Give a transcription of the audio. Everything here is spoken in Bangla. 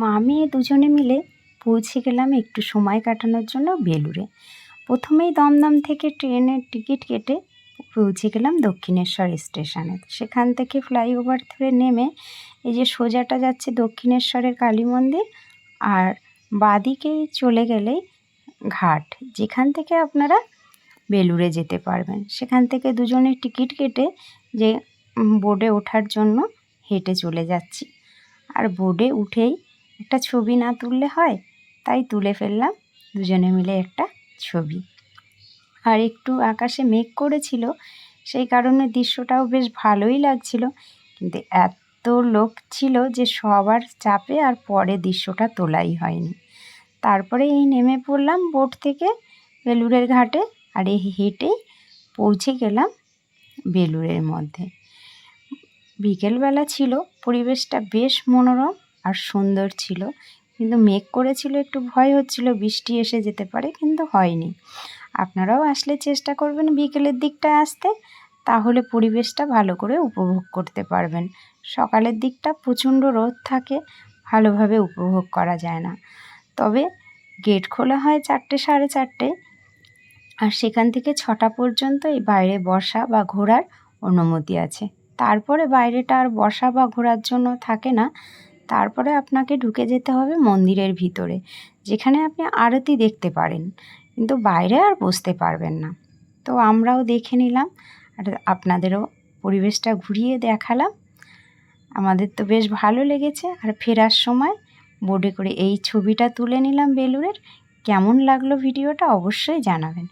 মা মেয়ে দুজনে মিলে পৌঁছে গেলাম একটু সময় কাটানোর জন্য বেলুড়ে। প্রথমেই দমদম থেকে ট্রেনের টিকিট কেটে পৌঁছে গেলাম দক্ষিণেশ্বর স্টেশনে। সেখান থেকে ফ্লাইওভার ধরে নেমে এই যে সোজাটা যাচ্ছে দক্ষিণেশ্বরের কালী মন্দির আর বাদিকেই চলে গেলেই ঘাট, যেখান থেকে আপনারা বেলুড়ে যেতে পারবেন। সেখান থেকে দুজনে টিকিট কেটে যে বোর্ডে ওঠার জন্য হেঁটে চলে যাচ্ছি। আর বোর্ডে উঠেই একটা ছবি না তুললে হয়, তাই তুলে ফেললাম। দুজনে মিলে একটা ছবি। আর একটু আকাশে মেঘ করেছিল, সেই কারণে দৃশ্যটাও বেশ ভালোই লাগছিল। কিন্তু এত লোক ছিল যে সবার চাপে আর পরে দৃশ্যটা তোলাই হয়নি। তারপরে এই নেমে পড়লাম বোট থেকে বেলুড়ের ঘাটে আর এই হেঁটেই পৌঁছে গেলাম বেলুড়ের মধ্যে। বিকেলবেলা ছিল, পরিবেশটা বেশ মনোরম। আর সুন্দর ছিল। কিন্তু মেঘ করেছিল, একটু ভয় হচ্ছিল, বৃষ্টি এসে যেতে পারে, কিন্তু হয়নি। আপনারাও আসলে চেষ্টা করবেন বিকেলের দিকটা আসতে, তাহলে পরিবেশটা ভালো করে উপভোগ করতে পারবেন। সকালের দিকটা প্রচণ্ড রোদ থাকে, ভালোভাবে উপভোগ করা যায় না। তবে গেট খোলা হয় চারটে সাড়ে চারটে, আর সেখান থেকে ছটা পর্যন্ত এই বাইরে বসা বা ঘোরার অনুমতি আছে। তারপরে বাইরেটা আর বসা বা ঘোরার জন্য থাকে না। তারপরে আপনাকে ঢুকে যেতে হবে মন্দিরের ভিতরে, যেখানে আপনি আরতি দেখতে পারেন। কিন্তু বাইরে আর বসতে পারবেন না। তো আমরাও দেখে নিলাম, আর আপনাদেরও পরিবেশটা ঘুরিয়ে দেখালাম। আমাদের তো বেশ ভালো লেগেছে, আর ফেরার সময় বোর্ডে করে এই ছবিটা তুলে নিলাম বেলুড়ের। কেমন লাগল ভিডিওটা অবশ্যই জানাবেন।